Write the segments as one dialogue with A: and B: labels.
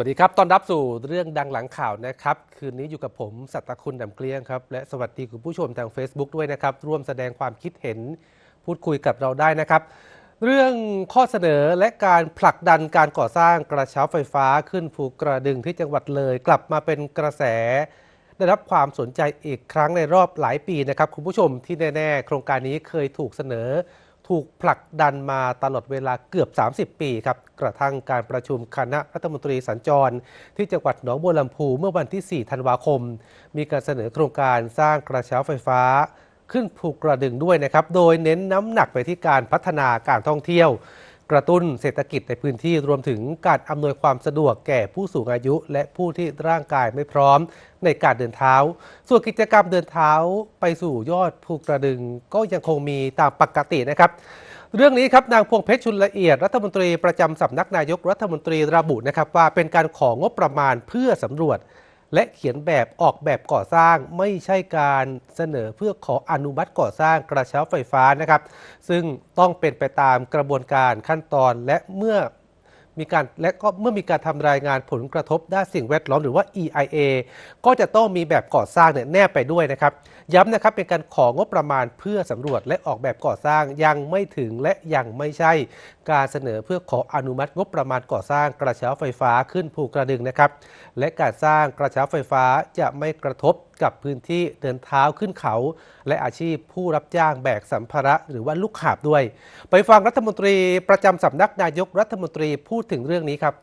A: วัสดีครับ ต้อนรับสู่เรื่องดังหลังข่าวนะครับ คืนนี้อยู่กับผม สัตตคุณดำเกลี้ยงครับ และสวัสดีคุณผู้ชมทาง Facebook ด้วยนะครับ ร่วมแสดงความคิดเห็นพูดคุยกับเราได้นะครับ เรื่องข้อเสนอและการผลักดันการก่อสร้างกระเช้าไฟฟ้าขึ้นภูกระดึงที่จังหวัดเลย กลับมาเป็นกระแส ได้รับความสนใจอีกครั้งในรอบหลายปีนะครับคุณผู้ชมที่แน่ ๆ โครงการนี้เคยถูกเสนอ ถูกผลักดันมาตลอดเวลาเกือบ 30 ปีครับกระทั่งการประชุมคณะรัฐมนตรีสัญจร ที่จังหวัดหนองบัวลำพูเมื่อวันที่ 4 ธันวาคม มีการเสนอโครงการสร้างกระเช้าไฟฟ้า ขึ้นภูกระดึงด้วยนะครับ โดยเน้นน้ำหนักไปที่การพัฒนาการท่องเที่ยว กระตุ้นเศรษฐกิจในพื้นที่รวมถึงการอำนวยความสะดวกแก่ผู้สูงอายุ และผู้ที่ร่างกายไม่พร้อมในการเดินเท้า ส่วนกิจกรรมเดินเท้าไปสู่ยอดภูกระดึงก็ยังคงมีตามปกตินะครับ เรื่องนี้ครับนางพวงเพชรชุนละเอียดรัฐมนตรีประจำสำนักนายกรัฐมนตรีระบุนะครับว่าเป็นการของงบประมาณเพื่อสำรวจ และเขียนแบบออกแบบก่อสร้างไม่ใช่การเสนอเพื่อขออนุมัติก่อสร้างกระเช้าไฟฟ้านะครับ ซึ่งต้องเป็นไปตามกระบวนการขั้นตอนและเมื่อ มีการและก็เมื่อมีการทำรายงานผลกระทบด้านสิ่งแวดล้อมหรือว่า EIA ก็จะต้องมีแบบก่อสร้างเนี่ยแนบไปด้วยนะครับ ย้ำนะครับเป็นการของงบประมาณเพื่อสำรวจและออกแบบก่อสร้างยังไม่ถึงและยังไม่ใช่ การเสนอเพื่อขออนุมัติงบประมาณก่อสร้างกระเช้าไฟฟ้าขึ้นภูกระดึงนะครับ และการสร้างกระเช้าไฟฟ้าจะไม่กระทบกับพื้นที่เดินเท้าขึ้นเขา และอาชีพผู้รับจ้างแบกสัมภาระหรือว่าลูกหาบด้วย ไปฟังรัฐมนตรีประจำสำนักนายกรัฐมนตรีพูดถึงเรื่องนี้ครับ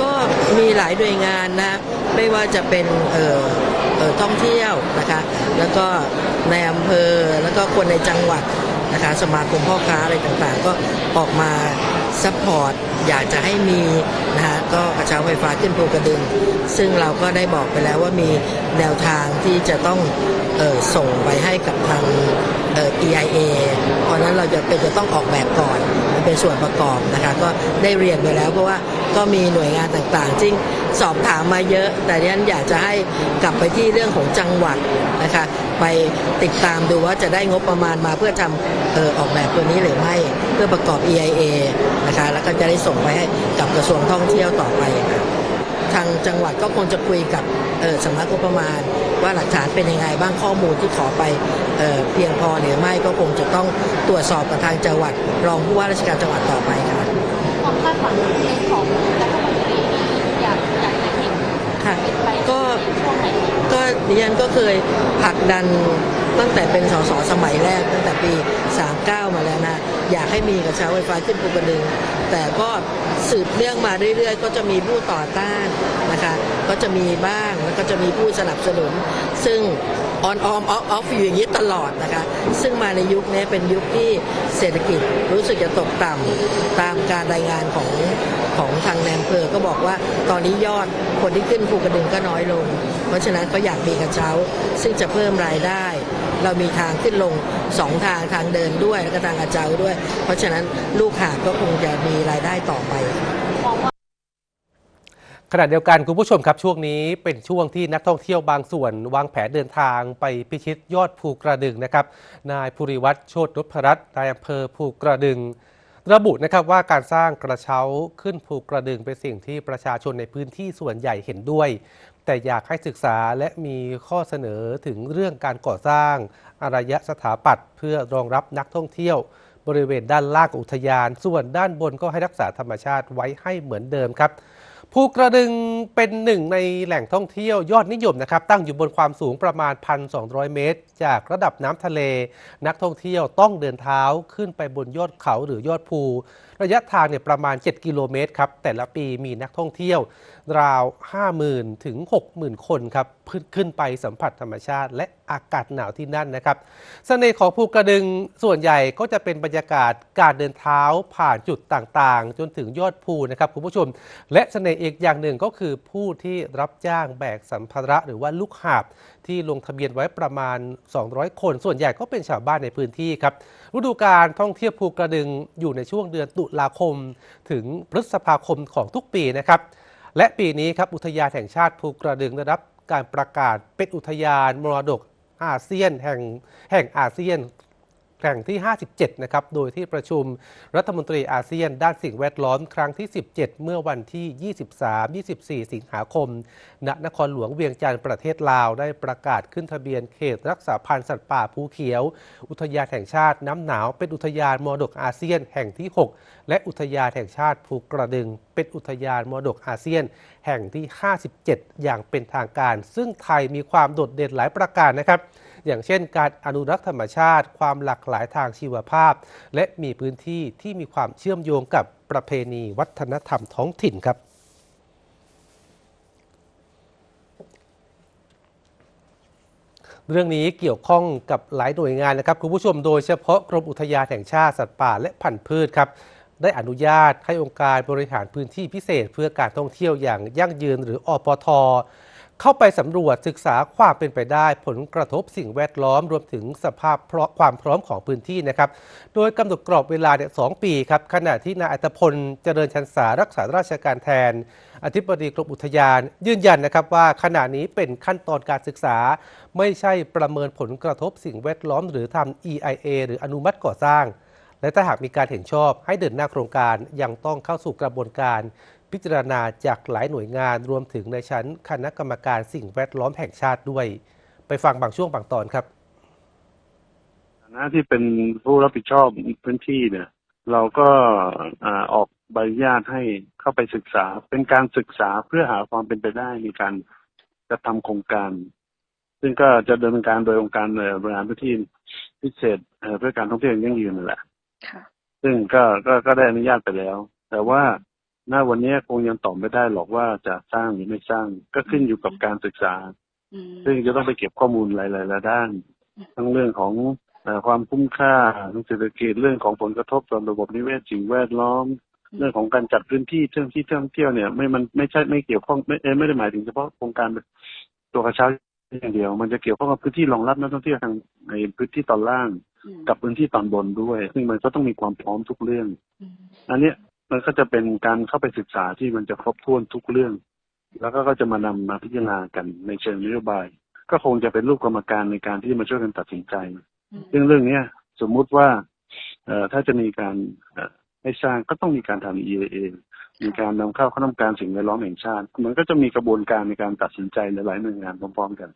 B: ก็มีหลายหน่วยงานนะไม่ว่าจะเป็นเอ่อเอ่อท่องเที่ยวนะคะ แล้วก็ในอำเภอแล้วก็คนในจังหวัด นะคะสมาคมพ่อค้าอะไรต่างๆ ก็ออกมาซัพพอร์ตอยากจะให้มีนะคะก็กระเช้าไฟฟ้าขึ้นภูกระดึง ซึ่งเราก็ได้บอกไปแล้วว่ามีแนวทางที่จะต้องออส่งไปให้กับทางเอ่อ EIA เพราะฉะนั้นเราจะเป็นจะต้องออกแบบก่อน มันเป็นส่วนประกอบนะคะก็ได้เรียนไปแล้วเพราะว่า ก็มีหน่วยงานต่างๆซึ่งสอบถามมาเยอะ แต่ดิฉันอยากจะให้กลับไปที่เรื่องของจังหวัดนะคะไปติดตามดูว่าจะได้งบประมาณมาเพื่อทำเออออกแบบตัวนี้หรือไม่เพื่อประกอบ EIA นะคะแล้วก็จะได้ส่งไปให้กับกระทรวงท่องเที่ยวต่อไปค่ะทางจังหวัดก็คงจะคุยกับออสำนักงบประมาณ ว่าหลักฐานเป็นยังไงบ้างข้อมูลที่ขอไปเออเพียงพอหรือไม่ก็คงจะต้องตรวจสอบกับทางจังหวัด รองผู้ว่าราชการจังหวัดต่อไปค่ะ
C: ความคาดหวังในของรัฐมนตรีนี้อยากอยากจะเห็น
B: ค่ะ
C: เป็นไป
B: ก็
C: ช่วงไหน
B: ก็ดิฉันก็เคยผลักดัน ตั้งแต่เป็นสสสมัยแรกตั้งแต่ปี 39 มาแล้วนะ อยากให้มีกระเช้าไฟฟ้าขึ้นภูกระดึง แต่ก็สืบเรื่องมาเรื่อยๆ ก็จะมีผู้ต่อต้านนะคะ ก็จะมีบ้างแล้วก็จะมีผู้สนับสนุน ซึ่งออนออมออฟออฟอยู่อย่างนี้ตลอดนะคะ ซึ่งมาในยุคนี้เป็นยุคที่เศรษฐกิจรู้สึกจะตกต่ำตามการรายงานของของทางแนมเพอก็บอกว่าตอนนี้ยอดคนที่ขึ้นภูกระดึงก็น้อยลง เพราะฉะนั้นก็อยากมีกระเช้า ซึ่งจะเพิ่มรายได้ เรามีทางขึ้นลงสองทางทางเดินด้วยแล้วก็ทางกระเช้าด้วย เพราะฉะนั้นลูกหาบก็คงจะมีรายได้ต่อไป
A: ขณะเดียวกันคุณผู้ชมครับช่วงนี้เป็นช่วงที่นักท่องเที่ยวบางส่วน วางแผนเดินทางไปพิชิตยอดภูกระดึงนะครับนายภูริวัตรโชตินพรัตน์นายอำเภอภูกระดึง ระบุนะครับว่าการสร้างกระเช้าขึ้นภูกระดึงเป็นสิ่งที่ประชาชนในพื้นที่ส่วนใหญ่เห็นด้วย แต่อยากให้ศึกษาและมีข้อเสนอถึงเรื่องการก่อสร้างอารยสถาปัตย์เพื่อรองรับนักท่องเที่ยว บริเวณด้านล่างอุทยาน ส่วนด้านบนก็ให้รักษาธรรมชาติไว้ให้เหมือนเดิมครับภูกระดึงเป็นหนึ่งในแหล่งท่องเที่ยวยอดนิยมนะครับ ตั้งอยู่บนความสูงประมาณ 1,200 เมตร จากระดับน้ำทะเล นักท่องเที่ยวต้องเดินเท้าขึ้นไปบนยอดเขาหรือยอดภูระยะทางเนี่ยประมาณ 7 กิโลเมตรครับ แต่ละปีมีนักท่องเที่ยว ราว 50,000 ถึง 60,000 คนครับขึ้นขึ้นไปสัมผัสธรรมชาติ และอากาศหนาวที่นั่นนะครับเสน่ห์ของภูกระดึงส่วนใหญ่ก็จะเป็นบรรยากาศการเดินเท้าผ่านจุดต่างๆ จนถึงยอดภูนะครับคุณผู้ชม และเสน่ห์อีกอย่างหนึ่งก็คือผู้ที่รับจ้างแบกสัมภาระหรือว่าลูกหาบ ที่ลงทะเบียนไว้ประมาณ 200 คน ส่วนใหญ่ก็เป็นชาวบ้านในพื้นที่ครับฤดูการท่องเที่ยวภูกระดึงอยู่ในช่วงเดือนตุลาคม ถึงพฤษภาคมของทุกปีนะครับ และปีนี้ครับอุทยานแห่งชาติภูกระดึงได้รับการประกาศเป็นอุทยานมรดกอาเซียนแห่งแห่งอาเซียน แห่งที่ 57 นะครับ โดยที่ประชุมรัฐมนตรีอาเซียนด้านสิ่งแวดล้อมครั้งที่ 17 เมื่อวันที่ 23-24 สิงหาคม ณ นครหลวงเวียงจันทร์ประเทศลาว ได้ประกาศขึ้นทะเบียนเขตรักษาพันธุ์สัตว์ป่าภูเขียว อุทยานแห่งชาติน้ำหนาวเป็นอุทยานมรดกอาเซียนแห่งที่ 6 และอุทยานแห่งชาติภูกระดึง เป็นอุทยานมรดกอาเซียน แห่งที่ 57 อย่างเป็นทางการ ซึ่งไทยมีความโดดเด่นหลายประการนะครับ อย่างเช่น การอนุรักษ์ธรรมชาติ ความหลากหลายทางชีวภาพ และมีพื้นที่ที่มีความเชื่อมโยงกับประเพณีวัฒนธรรมท้องถิ่นครับเรื่องนี้เกี่ยวข้องกับหลายหน่วยงานนะครับคุณผู้ชมโดยเฉพาะกรมอุทยานแห่งชาติสัตว์ป่าและพันธุ์พืชครับได้อนุญาตให้องค์การบริหารพื้นที่พิเศษ เพื่อการท่องเที่ยวอย่างยั่งยืนหรืออปท เข้าไปสำรวจศึกษาความเป็นไปได้ ผลกระทบสิ่งแวดล้อมรวมถึงสภาพพความพร้อมของพื้นที่นะครับ โดยกำหนดกรอบเวลาเนี่ยสองปีครับขณะที่นายอัตพลเจริญชันสารักษาราชการแทน อธิบดีกรมอุทยาน ยืนยันนะครับว่าขณะนี้เป็นขั้นตอนการศึกษา ไม่ใช่ประเมินผลกระทบสิ่งแวดล้อม หรือทำ EIA หรืออนุมัติก่อสร้างและถ้าหากมีการเห็นชอบให้เดินหน้าโครงการยังต้องเข้าสู่กระบวนการ พิจารณาจากหลายหน่วยงานรวมถึงในชั้นคณะกรรมการสิ่งแวดล้อมแห่งชาติด้วย ไปฟังบางช่วงบางตอนครับ
D: ฐานะที่เป็นผู้รับผิดชอบพื้นที่เนี่ย เราก็อ่าออกใบอนุญาตให้เข้าไปศึกษา เป็นการศึกษาเพื่อหาความเป็นไปได้ในการจะทำโครงการ ซึ่งก็จะดำเนินการโดยองค์การเอ่อบริหารพื้นที่พิเศษเอ่อเพื่อการท่องเที่ยวอย่างยั่งยืนนั่นแหละ
C: ค่ะ
D: ซึ่งก็ก็ก็ได้อนุญาตไปแล้ว แต่ว่า หน้าวันนี้คงยังตอบไม่ได้หรอกว่าจะสร้างหรือไม่สร้าง ก็ขึ้นอยู่กับการศึกษา
C: อืม
D: ซึ่งจะต้องไปเก็บข้อมูลหลายๆด้าน ทั้งเรื่องของเออความคุ้มค่าทางเศรษฐกิจเรื่องของผลกระทบต่อระบบนิเวศสิ่งแวดล้อม เรื่องของการจัดพื้นที่เที่ยวที่ท่องเที่ยวเนี่ย ไม่มันไม่ใช่ไม่เกี่ยวข้องไม่เอ่อไม่ได้หมายถึงเฉพาะโครงการตัวกระเช้าอย่างเดียว มันจะเกี่ยวข้องกับพื้นที่รองรับนักท่องเที่ยวทางในพื้นที่ตอนล่าง
C: อืม
D: กับพื้นที่ตอนบนด้วย ซึ่งมันก็ต้องมีความพร้อมทุกเรื่อง
C: อืม
D: อันเนี้ย มันก็จะเป็นการเข้าไปศึกษาที่มันจะครบถ้วนทุกเรื่อง แล้วก็ก็จะมานำมาพิจารณากันในเชิงนโยบาย ก็คงจะเป็นรูปกรรมการในการที่มาช่วยกันตัดสินใจ
C: อืม
D: ซึ่งเรื่องเนี้ยสมมุติว่าเอ่อถ้าจะมีการเอ่อให้สร้างก็ต้องมีการทำ EAA มีการนำเข้าคณะกรรมการสิ่งแวดล้อมแห่งชาติ มันก็จะมีกระบวนการในการตัดสินใจหลายๆหน่วยงานพร้อมๆกัน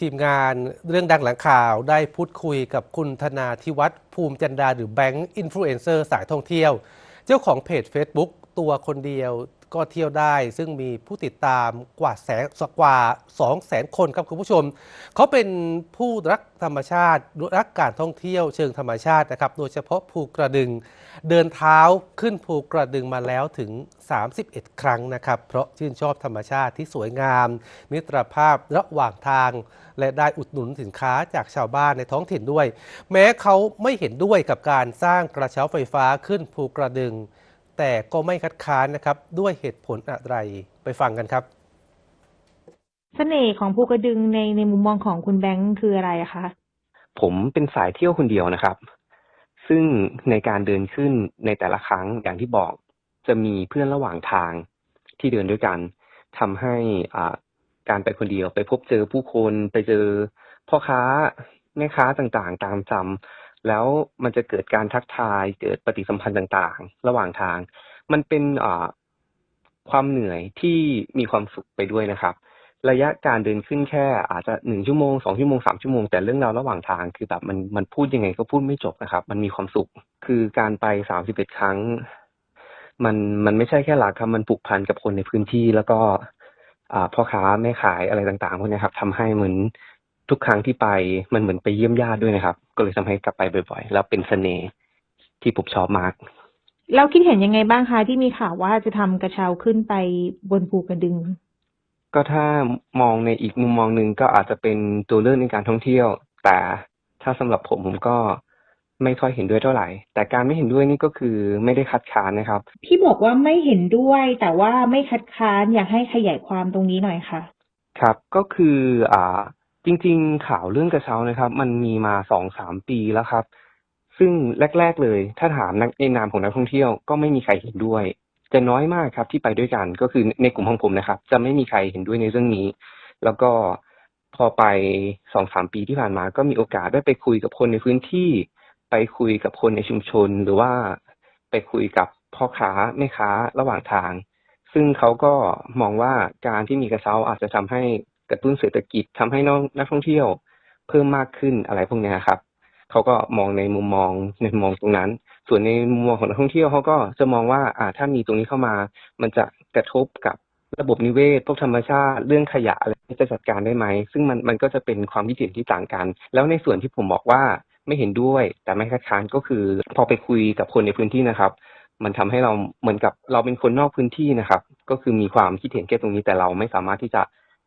A: ทีมงานเรื่องดังหลังข่าวได้พูดคุยกับคุณธนาทิวัฒน์ภูมิจันดาหรือแบงค์อินฟลูเอนเซอร์สายท่องเที่ยว เจ้าของเพจ Facebook ตัวคนเดียว ก็เที่ยวได้ ซึ่งมีผู้ติดตามกว่าแสนกว่า2แสนคนครับคุณผู้ชม เขาเป็นผู้รักธรรมชาติรักการท่องเที่ยวเชิงธรรมชาตินะครับ โดยเฉพาะภูกระดึง เดินเท้าขึ้นภูกระดึงมาแล้วถึง 31 ครั้งนะครับ เพราะชื่นชอบธรรมชาติที่สวยงาม มิตรภาพระหว่างทาง และได้อุดหนุนสินค้าจากชาวบ้านในท้องถิ่นด้วย แม้เขาไม่เห็นด้วยกับการสร้างกระเช้าไฟฟ้าขึ้นภูกระดึง แต่ก็ไม่คัดค้านนะครับด้วยเหตุผลอะไรไปฟังกันครับ
E: เสน่ห์ของภูกระดึงในในมุมมองของคุณแบงค์คืออะไรอะคะ
F: ผมเป็นสายเที่ยวคนเดียวนะครับ ซึ่งในการเดินขึ้นในแต่ละครั้งอย่างที่บอก จะมีเพื่อนระหว่างทางที่เดินด้วยกันทำให้อ่าการไปคนเดียวไปพบเจอผู้คนไปเจอพ่อค้าแม่ค้าต่างๆ ตามจำ แล้วมันจะเกิดการทักทาย เกิดปฏิสัมพันธ์ต่างๆ ระหว่างทาง มันเป็นความเหนื่อยที่มีความสุขไปด้วยนะครับ ระยะการเดินขึ้นแค่อาจจะหนึ่งชั่วโมงสองชั่วโมงสามชั่วโมงแต่เรื่องราวระหว่างทางคือแบบมันมันพูดยังไงก็พูดไม่จบนะครับ มันมีความสุขคือการไปสามสิบเอ็ดครั้ง มันมันไม่ใช่แค่รักครับมันผูกพันกับคนในพื้นที่แล้วก็อ่าพ่อค้าแม่ขายอะไรต่างๆพวกนี้ครับทำให้เหมือน ทุกครั้งที่ไปมันเหมือนไปเยี่ยมญาติด้วยนะครับ ก็เลยทำให้กลับไปบ่อยๆ แล้วเป็นเสน่ห์ที่ผมชอบมาก
E: เราคิดเห็นยังไงบ้างคะที่มีข่าวว่าจะทำกระเช้าขึ้นไปบนภูกระดึง
F: ก็ถ้ามองในอีกมุมมองหนึ่งก็อาจจะเป็นตัวเลือกในการท่องเที่ยว แต่ถ้าสำหรับผมผมก็ไม่ค่อยเห็นด้วยเท่าไหร่ แต่การไม่เห็นด้วยนี่ก็คือไม่ได้คัดค้านนะครับ
E: ที่บอกว่าไม่เห็นด้วย แต่ว่าไม่คัดค้านอยากให้ขยายความตรงนี้หน่อยค่ะ
F: ครับก็คืออ่า จริงๆ ข่าวเรื่องกระเช้านะครับ มันมีมาสองสามปีแล้วครับ ซึ่งแรก ๆ เลย ถ้าถามนักในนามของนักท่องเที่ยวก็ไม่มีใครเห็นด้วย จะน้อยมากครับที่ไปด้วยกันก็คือในกลุ่มของผมนะครับ จะไม่มีใครเห็นด้วยในเรื่องนี้ แล้วก็พอไปสองสามปีที่ผ่านมา ก็มีโอกาสได้ไปคุยกับคนในพื้นที่ ไปคุยกับคนในชุมชน หรือว่าไปคุยกับพ่อค้าแม่ค้าระหว่างทาง ซึ่งเขาก็มองว่าการที่มีกระเช้าอาจจะทำให้ ระตุ้นเศรษฐกิจทำให้น้องนักท่องเที่ยวเพิ่มมากขึ้นอะไรพวกเนี้ยครับเขาก็มองในมุมมองในมุมมองตรงนั้น ส่วนในมุมมองของนักท่องเที่ยวเขาก็จะมองว่าอ่าถ้ามีตรงนี้เข้ามา มันจะกระทบกับระบบนิเวศพวกธรรมชาติเรื่องขยะอะไรจะจัดการได้ไหม ซึ่งมันมันก็จะเป็นความคิดเห็นที่ต่างกัน แล้วในส่วนที่ผมบอกว่าไม่เห็นด้วย แต่ไม่คัดค้านก็คือ พอไปคุยกับคนในพื้นที่นะครับ มันทำให้เราเหมือนกับเราเป็นคนนอกพื้นที่นะครับ ก็คือมีความคิดเห็นแค่ตรงนี้แต่เราไม่สามารถที่จะ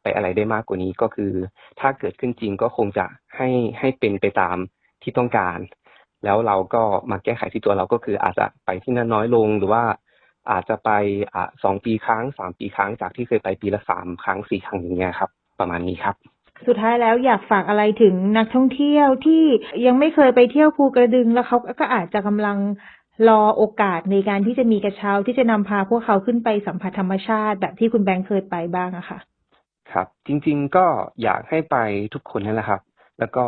F: ไปอะไรได้มากกว่านี้ก็คือ ถ้าเกิดขึ้นจริงก็คงจะให้ให้เป็นไปตามที่ต้องการ แล้วเราก็มาแก้ไขที่ตัวเราก็คืออาจจะไปที่นั่นน้อยลงหรือว่าอาจจะไปอ่าสองปีครั้งสามปีครั้งจากที่เคยไปปีละสามครั้งสี่ครั้งอย่างเงี้ยครับ ประมาณนี้ครับ
E: สุดท้ายแล้วอยากฝากอะไรถึงนักท่องเที่ยวที่ยังไม่เคยไปเที่ยวภูกระดึงแล้วเขาก็อาจจะกำลังรอโอกาสในการที่จะมีกระเช้าที่จะนำพาพวกเขาขึ้นไปสัมผัสธรรมชาติ แบบที่คุณแบงค์เคยไปบ้างอะค่ะ
F: ครับ จริง ๆ ก็อยากให้ไปทุกคนนั่นแหละครับ แล้วก็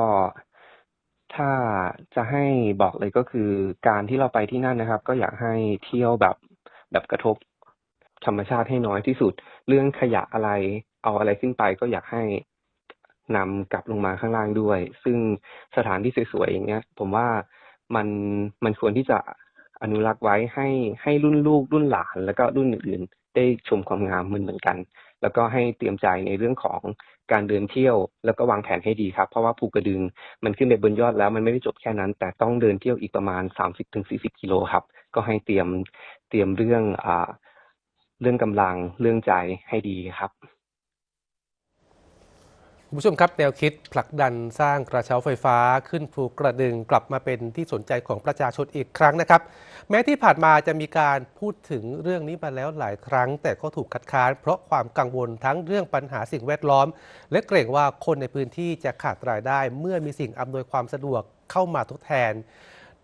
F: ถ้าจะให้บอกเลยก็คือการที่เราไปที่นั่นนะครับ ก็อยากให้เที่ยวแบบแบบกระทบธรรมชาติให้น้อยที่สุด เรื่องขยะอะไรเอาอะไรขึ้นไปก็อยากให้นำกลับลงมาข้างล่างด้วย ซึ่งสถานที่สวยๆอย่างเงี้ย ผมว่ามันมันควรที่จะอนุรักษ์ไว้ให้ให้รุ่นลูกรุ่นหลาน แล้วก็รุ่นอื่นๆได้ชมความงามเหมือนเหมือนกัน แล้วก็ให้เตรียมใจในเรื่องของการเดินเที่ยว แล้วก็วางแผนให้ดีครับ เพราะว่าภูกระดึงมันขึ้นไปบนยอดแล้วมันไม่ได้จบแค่นั้น แต่ต้องเดินเที่ยวอีกประมาณ 30-40กิโลครับ ก็ให้เตรียมเตรียมเรื่องอ่าเรื่องกำลังเรื่องใจให้ดีครับ
A: คุณผู้ชมครับแนวคิดผลักดันสร้างกระเช้าไฟฟ้าขึ้นภูกระดึงกลับมาเป็นที่สนใจของประชาชนอีกครั้งนะครับ แม้ที่ผ่านมาจะมีการพูดถึงเรื่องนี้มาแล้วหลายครั้ง แต่ก็ถูกคัดค้านเพราะความกังวลทั้งเรื่องปัญหาสิ่งแวดล้อม และเกรงว่าคนในพื้นที่จะขาดรายได้ เมื่อมีสิ่งอำนวยความสะดวกเข้ามาทดแทน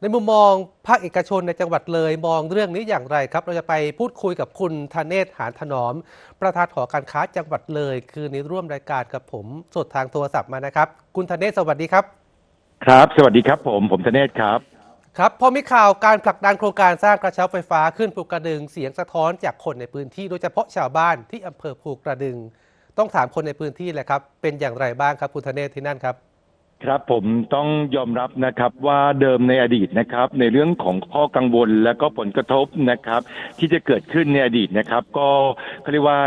A: ในมุมมองภาคเอกชนในจังหวัดเลยมองเรื่องนี้อย่างไรครับ เราจะไปพูดคุยกับคุณธเนศหานถนอม ประธานหอการค้าจังหวัดเลย คือในร่วมรายการกับผมสดทางโทรศัพท์มานะครับ คุณธเนศสวัสดีครับ
G: ครับ สวัสดีครับผมผมธเนศครับ
A: ครับพอมีข่าวการผลักดันโครงการสร้างกระเช้าไฟฟ้าขึ้นภูกระดึงเสียงสะท้อนจากคนในพื้นที่โดยเฉพาะชาวบ้านที่อำเภอภูกระดึง ต้องถามคนในพื้นที่แหละครับ เป็นอย่างไรบ้างครับคุณธเนศที่นั่นครับ
G: ครับผมต้องยอมรับนะครับว่าเดิมในอดีตนะครับในเรื่องของข้อกังวลและก็ผลกระทบนะครับ ที่จะเกิดขึ้นในอดีตนะครับ ก็เขาเรียกว่า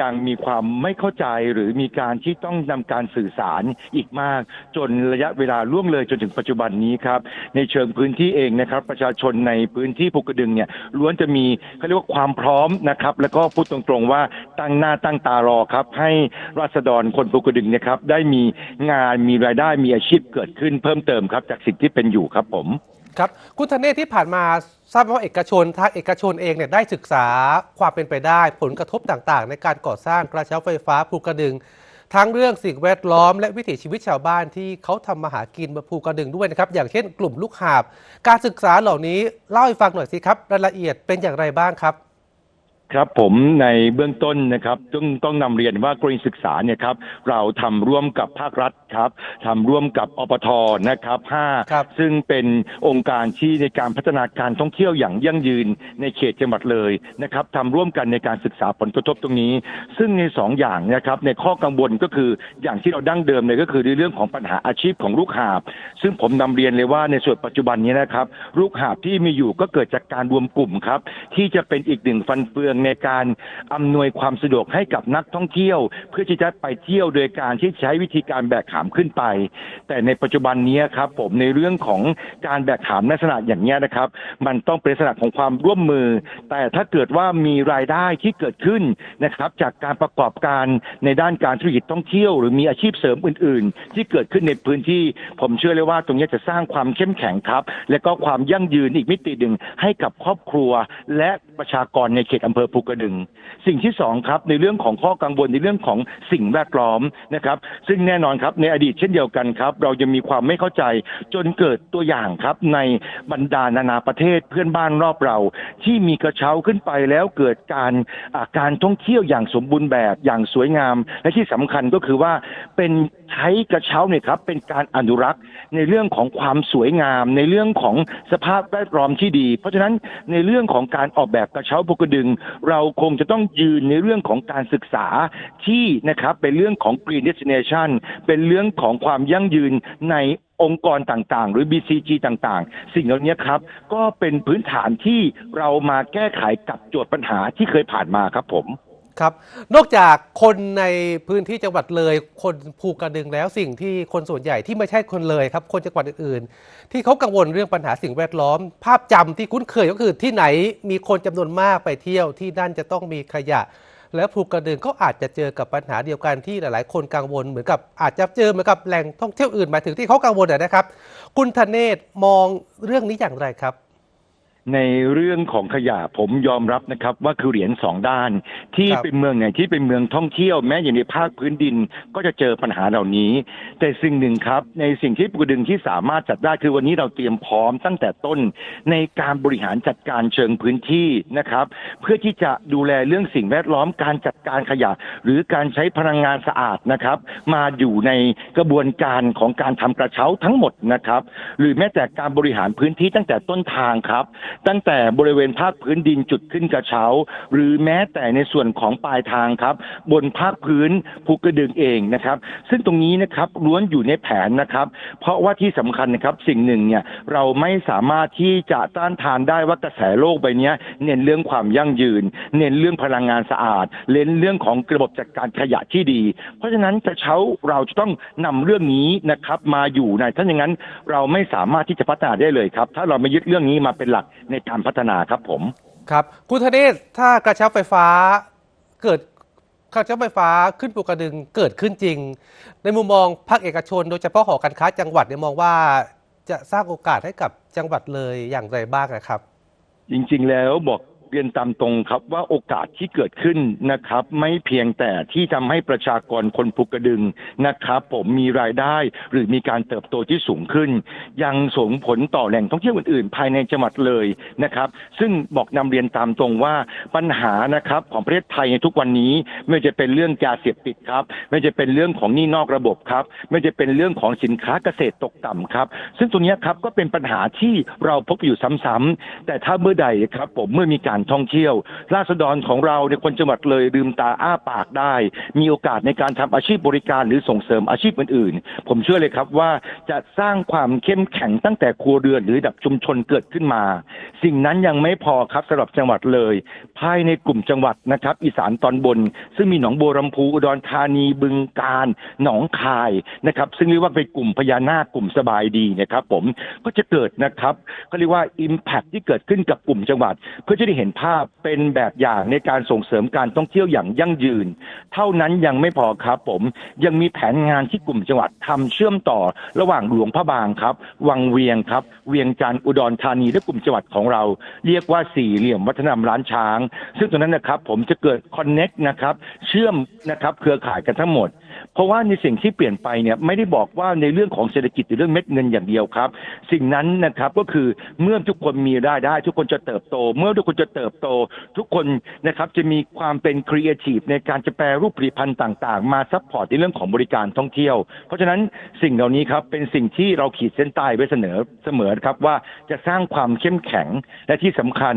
G: ยังมีความไม่เข้าใจหรือมีการที่ต้องนำการสื่อสารอีกมาก จนระยะเวลาล่วงเลยจนถึงปัจจุบันนี้ครับในเชิงพื้นที่เองนะครับ ประชาชนในพื้นที่ภูกระดึงเนี่ยล้วนจะมีเขาเรียกว่าความพร้อมนะครับ แล้วก็พูดตรงๆว่าตั้งหน้าตั้งตารอครับ ให้ราษฎรคนภูกระดึงนี่ยครับได้มีงานมีรายได้มีอาชีพเกิดขึ้นเพิ่มเติมครับจากสิ่งที่เป็นอยู่ครับผม
A: ครับคุณธเนศที่ผ่านมาทราบว่าเอกชนทางเอกชนเองเนี่ยได้ศึกษาความเป็นไปได้ ผลกระทบต่างๆ ในการก่อสร้างกระเช้าไฟฟ้าภูกระดึง ทั้งเรื่องสิ่งแวดล้อมและวิถีชีวิตชาวบ้านที่เขาทำมาหากินบนภูกระดึงด้วยนะครับ อย่างเช่นกลุ่มลูกหาบ การศึกษาเหล่านี้เล่าให้ฟังหน่อยสิครับ รายละเอียดเป็นอย่างไรบ้างครับ
G: ครับผมในเบื้องต้นนะครับต้องต้องนำเรียนว่ากรณีศึกษาเนี่ยครับเราทำร่วมกับภาครัฐครับทำร่วมกับอปทนะครับห้า
A: ครับ
G: ซึ่งเป็นองค์การที่ในการพัฒนาการท่องเที่ยวอย่างยั่งยืนในเขตจังหวัดเลยนะครับทำร่วมกันในการศึกษาผลกระทบตรงนี้ ซึ่งในสองอย่างนะครับในข้อกังวลก็คืออย่างที่เราดั้งเดิมเลยก็คือในเรื่องของปัญหาอาชีพของลูกหาบ ซึ่งผมนำเรียนเลยว่าในส่วนปัจจุบันนี้นะครับลูกหาบที่มีอยู่ก็เกิดจากการรวมกลุ่มครับที่จะเป็นอีกหนึ่งฟันเฟืองในการอำนวยความสะดวกให้กับนักท่องเที่ยว เพื่อที่จะไปเที่ยวโดยการที่ใช้วิธีการแบกหามขึ้นไป แต่ในปัจจุบันนี้ครับผมในเรื่องของการแบกหามลักษณะอย่างนี้นะครับ มันต้องเป็นลักษณะของความร่วมมือ แต่ถ้าเกิดว่ามีรายได้ที่เกิดขึ้นนะครับ จากการประกอบการในด้านการธุรกิจท่องเที่ยว หรือมีอาชีพเสริมอื่น ๆ ที่เกิดขึ้นในพื้นที่ ผมเชื่อเลยว่าตรงนี้จะสร้างความเข้มแข็งครับ และก็ความยั่งยืนอีกมิติหนึ่งให้กับครอบครัว และประชากรในเขตอำเภอภูกระดึง สิ่งที่สองครับในเรื่องของข้อกังวลในเรื่องของสิ่งแวดล้อมนะครับ ซึ่งแน่นอนครับในอดีตเช่นเดียวกันครับ เราจะมีความไม่เข้าใจจนเกิดตัวอย่างครับในบรรดานานาประเทศเพื่อนบ้านรอบเรา ที่มีกระเช้าขึ้นไปแล้วเกิดการอาการท่องเที่ยวอย่างสมบูรณ์แบบอย่างสวยงาม และที่สำคัญก็คือว่าเป็นใช้กระเช้าเนี่ยครับเป็นการอนุรักษ์ในเรื่องของความสวยงาม ในเรื่องของสภาพแวดล้อมที่ดี เพราะฉะนั้นในเรื่องของการออกแบบกระเช้าภูกระดึง เราคงจะต้องยืนในเรื่องของการศึกษาที่นะครับเป็นเรื่องของ Green Destination เป็นเรื่องของความยั่งยืนในองค์กรต่างๆ หรือ BCG ต่างๆ สิ่งเหล่านี้ครับ ก็เป็นพื้นฐานที่เรามาแก้ไขกับโจทย์ปัญหาที่เคยผ่านมาครับผม
A: ครับ นอกจากคนในพื้นที่จังหวัดเลย คนภูกระดึงแล้วสิ่งที่คนส่วนใหญ่ที่ไม่ใช่คนเลยครับ คนจังหวัดอื่นๆ ที่เขากังวลเรื่องปัญหาสิ่งแวดล้อม ภาพจำที่คุ้นเคยก็คือที่ไหนมีคนจำนวนมากไปเที่ยวที่นั่นจะต้องมีขยะ แล้วภูกระดึงก็อาจจะเจอกับปัญหาเดียวกันที่หลาย ๆ คนกังวลเหมือนกับอาจจะเจอเหมือนกับแหล่งท่องเที่ยวอื่นหมายถึงที่เขากังวลนะครับ คุณธเนศมองเรื่องนี้อย่างไรครับ
G: ในเรื่องของขยะผมยอมรับนะครับว่าคือเหรียญสองด้าน ที่
A: ครับ
G: เป็นเมืองไหนที่เป็นเมืองท่องเที่ยวแม้อย่างในภาคพื้นดินก็จะเจอปัญหาเหล่านี้ แต่สิ่งหนึ่งครับ ในสิ่งที่ปุกระดึงที่สามารถจัดได้คือวันนี้เราเตรียมพร้อมตั้งแต่ต้นในการบริหารจัดการเชิงพื้นที่นะครับ เพื่อที่จะดูแลเรื่องสิ่งแวดล้อมการจัดการขยะ หรือการใช้พลังงานสะอาดนะครับ มาอยู่ในกระบวนการของการทำกระเช้าทั้งหมดนะครับ หรือแม้แต่การบริหารพื้นที่ตั้งแต่ต้นทางครับตั้งแต่บริเวณภาคพื้นดินจุดขึ้นกระเช้า หรือแม้แต่ในส่วนของปลายทางครับ บนภาคพื้นภูกระดึงเองนะครับ ซึ่งตรงนี้นะครับล้วนอยู่ในแผนนะครับ เพราะว่าที่สำคัญนะครับสิ่งหนึ่งเนี่ยเราไม่สามารถที่จะต้านทานได้ว่ากระแสโลกใบเนี้ยเน้นเรื่องความยั่งยืน เน้นเรื่องพลังงานสะอาดเน้นเรื่องของระบบจัดการขยะที่ดี เพราะฉะนั้นกระเช้าเราจะต้องนำเรื่องนี้นะครับมาอยู่ในถ้าอย่างนั้นเราไม่สามารถที่จะพัฒนาได้เลยครับ ถ้าเราไม่ยึดเรื่องนี้มาเป็นหลักในการพัฒนาครับผม
A: ครับคุณธเนศถ้ากระเช้าไฟฟ้าเกิดกระเช้าไฟฟ้าขึ้นภูกระดึงเกิดขึ้นจริง ในมุมมองภาคเอกชน โดยเฉพาะหอการค้าจังหวัดเนี่ยมองว่าจะสร้างโอกาสให้กับจังหวัดเลยอย่างไรบ้างนะครับ
G: จริงๆแล้วบอก เรียนตามตรงครับว่าโอกาสที่เกิดขึ้นนะครับ ไม่เพียงแต่ที่ทำให้ประชากรคนภูกระดึงนะครับ ผมมีรายได้หรือมีการเติบโตที่สูงขึ้น ยังส่งผลต่อแหล่งท่องเที่ยวอื่นๆ ภายในจังหวัดเลยนะครับ ซึ่งบอกนำเรียนตามตรงว่าปัญหานะครับของประเทศไทยในทุกวันนี้ ไม่จะเป็นเรื่องยาเสพติดครับ ไม่จะเป็นเรื่องของหนี้นอกระบบครับ ไม่จะเป็นเรื่องของสินค้าเกษตรตกต่ำครับ ซึ่งตรงเนี้ยครับก็เป็นปัญหาที่เราพบอยู่ซ้ำๆแต่ถ้าเมื่อใดครับ ผมเมื่อมีการท่องเที่ยว ราษฎรของเราในคนจังหวัดเลยลืมตาอ้าปากได้ มีโอกาสในการทำอาชีพบริการหรือส่งเสริมอาชีพอื่นๆ ผมเชื่อเลยครับว่าจะสร้างความเข้มแข็งตั้งแต่ครัวเรือนหรือดับชุมชนเกิดขึ้นมา สิ่งนั้นยังไม่พอครับสำหรับจังหวัดเลย ภายในกลุ่มจังหวัดนะครับอีสานตอนบน ซึ่งมีหนองบัวลำพูอุดรธานีบึงกาฬหนองคายนะครับ ซึ่งเรียกว่าเป็นกลุ่มพญานาคกลุ่มสบายดีนะครับ ผมก็จะเกิดนะครับก็เรียกว่า Impact ที่เกิดขึ้นกับกลุ่มจังหวัด เพื่อจะได้เห็นภาพเป็นแบบอย่างในการส่งเสริมการท่องเที่ยวอย่างยั่งยืน เท่านั้นยังไม่พอครับผมยังมีแผนงานที่กลุ่มจังหวัดทำเชื่อมต่อ ระหว่างหลวงพระบางครับ วังเวียงครับ เวียงจันทร์อุดรธานีและกลุ่มจังหวัดของเรา เรียกว่าสี่เหลี่ยมวัฒนธรรมร้านช้าง ซึ่งตรงนั้นนะครับผมจะเกิดคอนเน็กนะครับเชื่อมนะครับเครือข่ายกันทั้งหมด เพราะว่าในสิ่งที่เปลี่ยนไปเนี่ยไม่ได้บอกว่าในเรื่องของเศรษฐกิจหรือเรื่องเม็ดเงินอย่างเดียวครับ สิ่งนั้นนะครับก็คือเมื่อทุกคนมีรายได้ ทุกคนจะเติบโต เมื่อทุกคนจะเติบโต ทุกคนนะครับจะมีความเป็นครีเอทีฟในการจะแปลรูปผลิตภัณฑ์ต่าง ๆ มาซัพพอร์ตในเรื่องของบริการท่องเที่ยว เพราะฉะนั้นสิ่งเหล่านี้ครับเป็นสิ่งที่เราขีดเส้นใต้ไว้เสนอเสมอครับว่าจะสร้างความเข้มแข็งและที่สำคัญ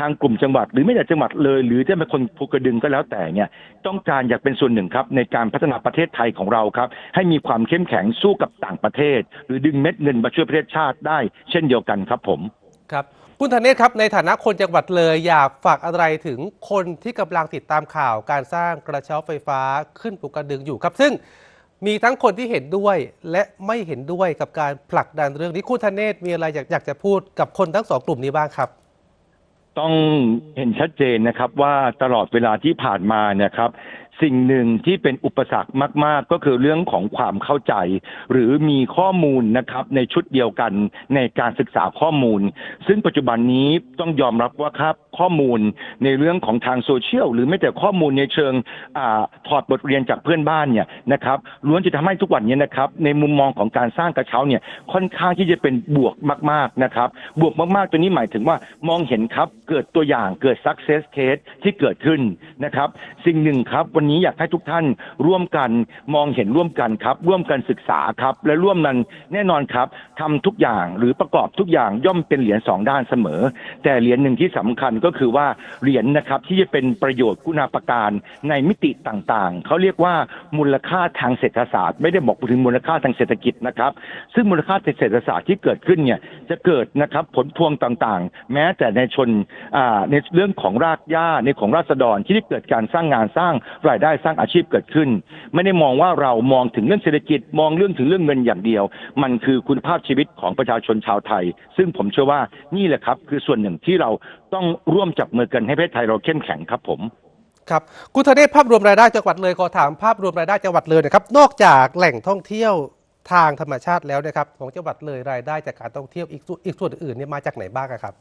G: ทางกลุ่มจังหวัด หรือไม่แต่จังหวัดเลย หรือจะเป็นคนภูกระดึงก็แล้วแต่เนี่ยต้องการอยากเป็นส่วนหนึ่งครับในการพัฒนาประเทศไทยของเราครับ ให้มีความเข้มแข็งสู้กับต่างประเทศ หรือดึงเม็ดเงินมาช่วยประเทศชาติได้ เช่นเดียวกันครับผม
A: ครับคุณธเนศครับในฐานะคนจังหวัดเลยอยากฝากอะไรถึงคนที่กำลังติดตามข่าวการสร้างกระเช้าไฟฟ้าขึ้นภูกระดึงอยู่ครับ ซึ่งมีทั้งคนที่เห็นด้วยและไม่เห็นด้วยกับการผลักดันเรื่องนี้คุณธเนศมีอะไรอยากอยากจะพูดกับคนทั้งสองกลุ่มนี้บ้างครับ
G: ต้องเห็นชัดเจนนะครับว่าตลอดเวลาที่ผ่านมาเนี่ยครับสิ่งหนึ่งที่เป็นอุปสรรคมาก ๆ ก็คือเรื่องของความเข้าใจ หรือมีข้อมูลนะครับในชุดเดียวกันในการศึกษาข้อมูล ซึ่งปัจจุบันนี้ต้องยอมรับว่าครับข้อมูลในเรื่องของทางโซเชียลหรือไม่แต่ข้อมูลในเชิงอถอดบทเรียนจากเพื่อนบ้านเนี่ยนะครับล้วนจะทำให้ทุกวันนี้นะครับในมุมมองของการสร้างกระเช้าเนี่ยค่อนข้างที่จะเป็นบวกมากๆนะครับบวกมากๆตัวนี้หมายถึงว่ามองเห็นครับเกิดตัวอย่างเกิด success case ที่เกิดขึ้นนะครับสิ่งหนึ่งครับวันนี้อยากให้ทุกท่านร่วมกันมองเห็นร่วมกันครับ ร่วมกันศึกษาครับ และร่วมนั้นแน่นอนครับทำทุกอย่างหรือประกอบทุกอย่างย่อมเป็นเหรียญสองด้านเสมอ แต่เหรียญหนึ่งที่สำคัญก็คือว่าเหรียญนะครับที่จะเป็นประโยชน์คุณาประการในมิติต่างๆ เขาเรียกว่ามูลค่าทางเศรษฐศาสตร์ ไม่ได้บอกถึงมูลค่าทางเศรษฐกิจนะครับ ซึ่งมูลค่าทางเศรษฐศาสตร์ที่เกิดขึ้นเนี่ยจะเกิดนะครับผลพวงต่างๆ แม้แต่ในชนในเรื่องของรากหญ้าในของราษฎรที่ได้เกิดการสร้างงานสร้างรายได้สร้างอาชีพเกิดขึ้น ไม่ได้มองว่าเรามองถึงเรื่องเศรษฐกิจมองเรื่องถึงเรื่องเงินอย่างเดียว มันคือคุณภาพชีวิตของประชาชนชาวไทย ซึ่งผมเชื่อว่านี่แหละครับคือส่วนหนึ่งที่เราต้องร่วมจับมือกันให้ประเทศไทยเราเข้มแข็งครับผม
A: ครับคุณธเนศภาพรวมรายได้จังหวัดเลยขอถามภาพรวมรายได้จังหวัดเลยนะครับ นอกจากแหล่งท่องเที่ยวทางธรรมชาติแล้วนะครับ ของจังหวัดเลยรายได้จากการท่องเที่ยวอีกส่วนอื่นเนี่ยมาจากไหนบ้างครับ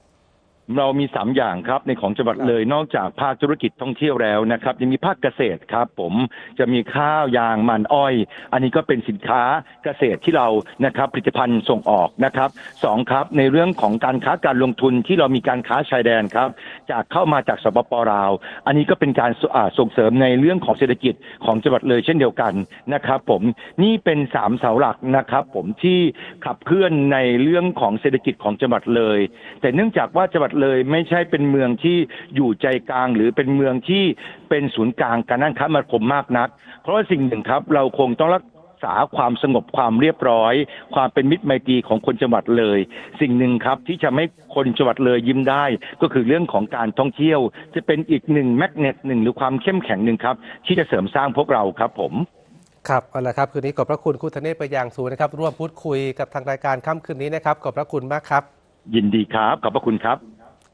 G: เรามีสามอย่างครับในของจังหวัดเลยนอกจากภาคธุรกิจท่องเที่ยวแล้วนะครับยังมีภาคเกษตรครับ ผมจะมีข้าวยางมันอ้อย อันนี้ก็เป็นสินค้าเกษตรที่เรานะครับผลิตภัณฑ์ส่งออกนะครับสองครับในเรื่องของการค้าการลงทุนที่เรามีการค้าชายแดนครับจากเข้ามาจากสปปลาว อันนี้ก็เป็นการสอ่าส่งเสริมในเรื่องของเศรษฐกิจของจังหวัดเลยเช่นเดียวกันนะครับผมนี่เป็นสามเสาหลักนะครับผมที่ขับเคลื่อนในเรื่องของเศรษฐกิจของจังหวัดเลย แต่เนื่องจากว่าจังหวัดเลยไม่ใช่เป็นเมืองที่อยู่ใจกลาง หรือเป็นเมืองที่เป็นศูนย์กลางการนั่งค้ามาคมมากนัก เพราะว่าสิ่งหนึ่งครับ เราคงต้องรักษาความสงบความเรียบร้อย ความเป็นมิตรไมตรีของคนจังหวัดเลย สิ่งหนึ่งครับที่จะให้คนจังหวัดเลยยิ้มได้ ก็คือเรื่องของการท่องเที่ยว จะเป็นอีกหนึ่งแมกเนตหนึ่งหรือความเข้มแข็งหนึ่งครับ ที่จะเสริมสร้างพวกเราครับผม
A: ครับเอาละครับคืนนี้ขอบพระคุณคุณธเนศไปอย่างสูงนะครับร่วมพูดคุยกับทางรายการค่ำคืนนี้นะครับขอบพระคุณมากครับ
G: ยินดีครับขอบพระคุณครับ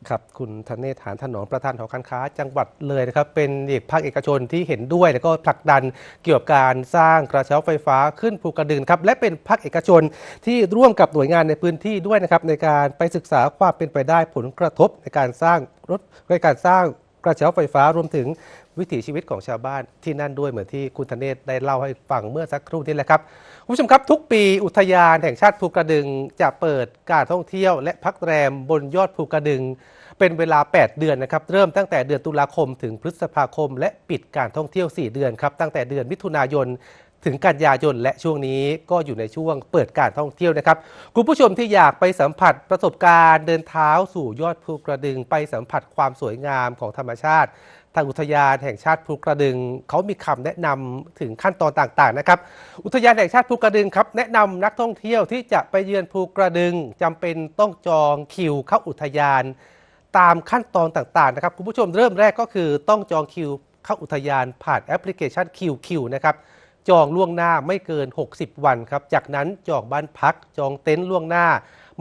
A: ครับคุณธเนศฐานถนอมประธานหอการค้า จังหวัดเลยนะครับเป็นเอกภาคเอกชนที่เห็นด้วย แล้วก็ผลักดันเกี่ยวกับการสร้างกระเช้าไฟฟ้าขึ้นภูกระดึงครับและเป็นภาคเอกชนที่ร่วมกับหน่วยงานในพื้นที่ด้วยนะครับในการไปศึกษาความเป็นไปได้ผลกระทบในการสร้างรถในการสร้างกระเช้าไฟฟ้ารวมถึงวิถีชีวิตของชาวบ้านที่นั่นด้วยเหมือนที่คุณธเนศได้เล่าให้ฟังเมื่อสักครู่นี้แหละครับคุณผู้ชมครับทุกปีอุทยานแห่งชาติภูกระดึงจะเปิดการท่องเที่ยว และพักแรมบนยอดภูกระดึง เป็นเวลา 8 เดือนนะครับ เริ่มตั้งแต่เดือนตุลาคมถึงพฤษภาคม และปิดการท่องเที่ยว 4 เดือนครับ ตั้งแต่เดือนมิถุนายนถึงกันยายนและช่วงนี้ก็อยู่ในช่วงเปิดการท่องเที่ยวนะครับ คุณผู้ชมที่อยากไปสัมผัสประสบการณ์เดินเท้าสู่ยอดภูกระดึง ไปสัมผัสความสวยงามของธรรมชาติ ทางอุทยานแห่งชาติภูกระดึง เขามีคำแนะนำถึงขั้นตอนต่างๆนะครับ อุทยานแห่งชาติภูกระดึงครับแนะนำนักท่องเที่ยวที่จะไปเยือนภูกระดึงจำเป็นต้องจองคิวเข้าอุทยาน ตามขั้นตอนต่างๆนะครับคุณผู้ชมเริ่มแรกก็คือต้องจองคิวเข้าอุทยานผ่านแอปพลิเคชันคิวคิวนะครับจองล่วงหน้าไม่เกิน 60 วันครับ จากนั้นจองบ้านพัก จองเต็นท์ล่วงหน้า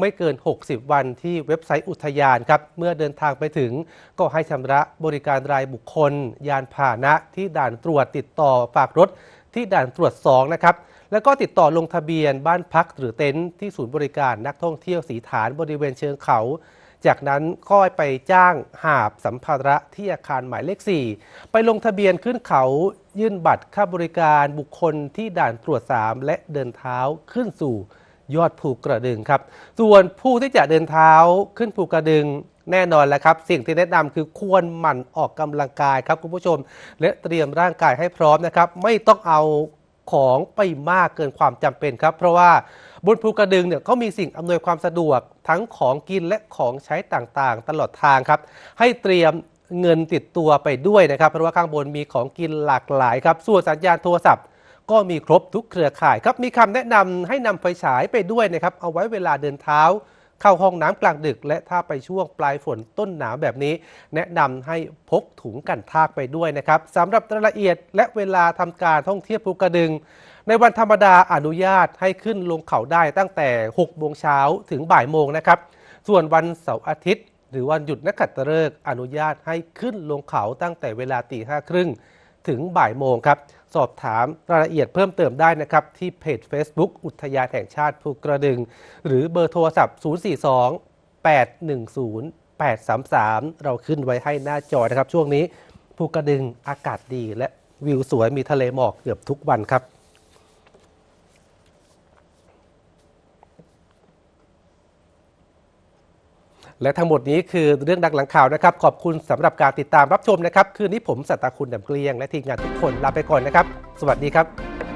A: ไม่เกิน 60 วันที่เว็บไซต์อุทยานครับ เมื่อเดินทางไปถึงก็ให้ชำระบริการรายบุคคล ยานพาหนะที่ด่านตรวจติดต่อฝากรถที่ด่านตรวจ 2 นะครับ แล้วก็ติดต่อลงทะเบียนบ้านพักหรือเต็นท์ที่ศูนย์บริการนักท่องเที่ยวสีฐานบริเวณเชิงเขา จากนั้นค่อยไปจ้างหาบสัมภาระที่อาคารหมายเลข 4 ไปลงทะเบียนขึ้นเขายื่นบัตรค่าบริการบุคคลที่ด่านตรวจ 3 และเดินเท้าขึ้นสู่ยอดภูกระดึงครับ ส่วนผู้ที่จะเดินเท้าขึ้นภูกระดึงแน่นอนแล้วครับ สิ่งที่แนะนำคือควรหมั่นออกกำลังกายครับคุณผู้ชม และเตรียมร่างกายให้พร้อมนะครับ ไม่ต้องเอาของไปมากเกินความจำเป็นครับ เพราะว่า บนภูกระดึงเนี่ยเขามีสิ่งอำนวยความสะดวกทั้งของกินและของใช้ต่างๆ ตลอดทางครับ ให้เตรียมเงินติดตัวไปด้วยนะครับ เพราะว่าข้างบนมีของกินหลากหลายครับส่วนสัญญาณโทรศัพท์ ก็มีครบทุกเครือข่ายครับมีคำแนะนำให้นำไฟฉายไปด้วยนะครับเอาไว้เวลาเดินเท้าเข้าห้องน้ำกลางดึก และถ้าไปช่วงปลายฝนต้นหนาวแบบนี้ แนะนำให้พกถุงกันทากไปด้วยนะครับสำหรับรายละเอียดและเวลาทำการท่องเที่ยวภูกระดึง ในวันธรรมดาอนุญาตให้ขึ้นลงเขาได้ตั้งแต่ 6 โมงเช้าถึงบ่ายโมงนะครับ ส่วนวันเสาร์อาทิตย์ หรือวันหยุดนักขัตฤกษ์อนุญาตให้ขึ้นลงเขาตั้งแต่เวลาตีห้าครึ่งถึงบ่ายโมงครับ สอบถามรายละเอียดเพิ่มเติมได้นะครับ ที่เพจ Facebook อุทยานแห่งชาติภูกระดึง หรือเบอร์โทรศัพท์ 042 810 833 เราขึ้นไว้ให้หน้าจอนะครับ ช่วงนี้ภูกระดึงอากาศดีและวิวสวยมีทะเลหมอกเกือบทุกวันครับ ห และทั้งหมดนี้คือเรื่องดังหลังข่าวนะครับ ขอบคุณสำหรับการติดตามรับชมนะครับ คืนนี้ผมสัตตาคุณดำเกลียง และทีมงานทุกคนลาไปก่อนนะครับ สวัสดีครับ